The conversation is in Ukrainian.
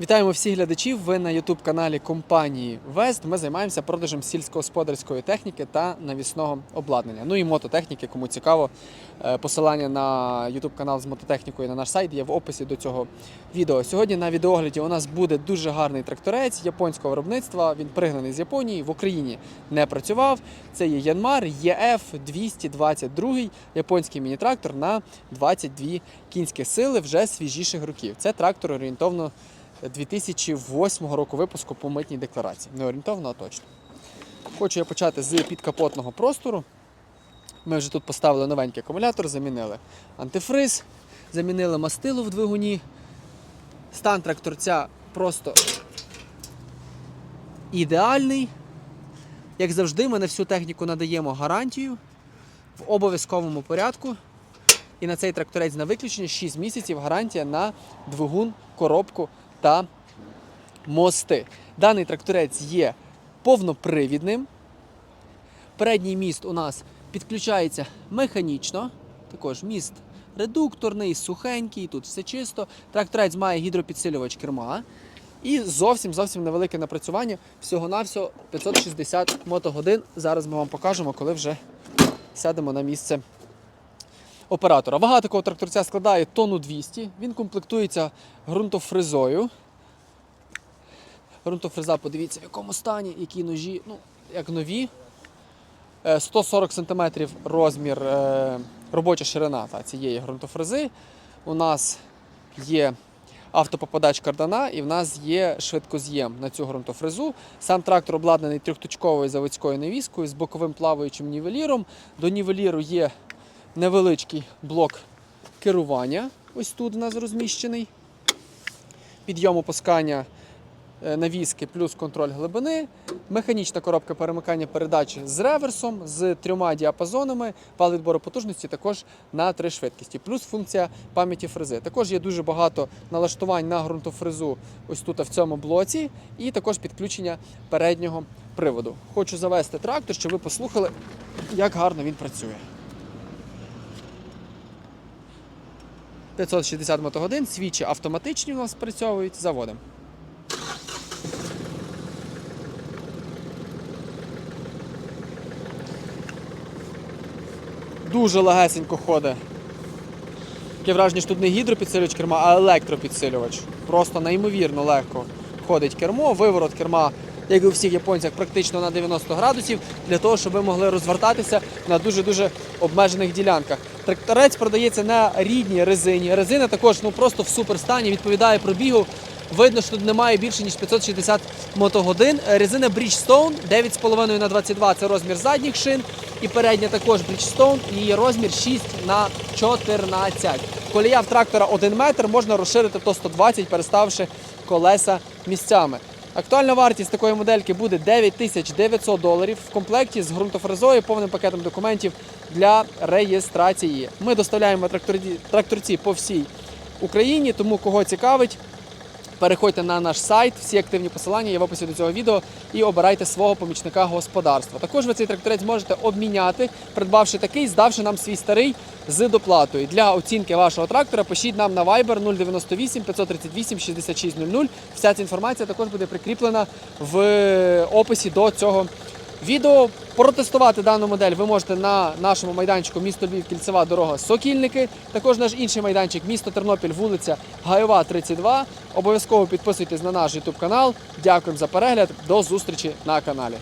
Вітаємо всіх глядачів. Ви на youtube каналі компанії Вест. Ми займаємося продажем сільськогосподарської техніки та навісного обладнання. Ну і мототехніки, кому цікаво. Е, Посилання на youtube канал з мототехнікою на наш сайт є в описі до цього відео. Сьогодні на відеогляді у нас буде дуже гарний тракторець японського виробництва. Він пригнаний з Японії, в Україні не працював. Це є Янмар ЄФ 222 японський міні-трактор на 22 кінські сили вже свіжіших років. Це трактор орієнтовно 2008 року випуску по митній декларації. Не орієнтовно, а точно. Хочу я почати з підкапотного простору. Ми вже тут поставили новенький акумулятор, замінили антифриз, замінили мастило в двигуні. Стан тракторця просто ідеальний. Як завжди, ми на всю техніку надаємо гарантію в обов'язковому порядку. І на цей тракторець на виключення 6 місяців гарантія на двигун, коробку та мости. Даний тракторець є повнопривідним. Передній міст у нас підключається механічно. Також міст редукторний, сухенький, тут все чисто. Тракторець має гідропідсилювач керма. І зовсім зовсім невелике напрацювання. Всього-навсього 560 мотогодин. Зараз ми вам покажемо, коли вже сядемо на місце оператора. Вага такого тракторця складає тонну 200. Він комплектується ґрунтофрезою. Ґрунтофреза, подивіться, в якому стані, які ножі, ну, як нові. Е, 140 см розмір, е, робоча ширина та, цієї ґрунтофрези. У нас є автопопадач кардана і в нас є швидкоз'єм на цю ґрунтофрезу. Сам трактор обладнаний трьохточковою заводською навіскою з боковим плаваючим нівеліром. До нівеліру є невеличкий блок керування. Ось тут у нас розміщений. Підйом опускання е, навіски плюс контроль глибини, механічна коробка перемикання передач з реверсом, з трьома діапазонами, пал відбору потужності також на три швидкості, плюс функція пам'яті фрези. Також є дуже багато налаштувань на ґрунтофрезу ось тут в цьому блоці, і також підключення переднього приводу. Хочу завести трактор, щоб ви послухали, як гарно він працює. 560 мотогодин, свічі автоматичні у нас спрацьовують, заводимо. Дуже легесенько ходить. Таке враження, що тут не гідропідсилювач керма, а електропідсилювач. Просто неймовірно легко ходить кермо, виворот керма, як і у всіх японцях, практично на 90 градусів, для того, щоб ви могли розвертатися на дуже-дуже обмежених ділянках. Тракторець продається на рідній резині. Резина також ну, просто в суперстані, відповідає пробігу. Видно, що тут немає більше, ніж 560 мотогодин. Резина Bridgestone 9,5 на 22 це розмір задніх шин. І передня також Bridgestone, її розмір 6 на 14. Колія в трактора 1 метр, можна розширити до 120, переставивши колеса місцями. Актуальна вартість такої модельки буде 9900 доларів в комплекті з ґрунтофрезою, повним пакетом документів для реєстрації. Ми доставляємо тракторці, по всій Україні, тому кого цікавить, переходьте на наш сайт, всі активні посилання є в описі до цього відео і обирайте свого помічника господарства. Також ви цей тракторець можете обміняти, придбавши такий, здавши нам свій старий з доплатою. Для оцінки вашого трактора пишіть нам на Viber 098 538 6600. Вся ця інформація також буде прикріплена в описі до цього відео. Протестувати дану модель ви можете на нашому майданчику місто Львів, кільцева дорога Сокільники. Також наш інший майданчик місто Тернопіль, вулиця Гайова, 32. Обов'язково підписуйтесь на наш YouTube канал. Дякуємо за перегляд. До зустрічі на каналі.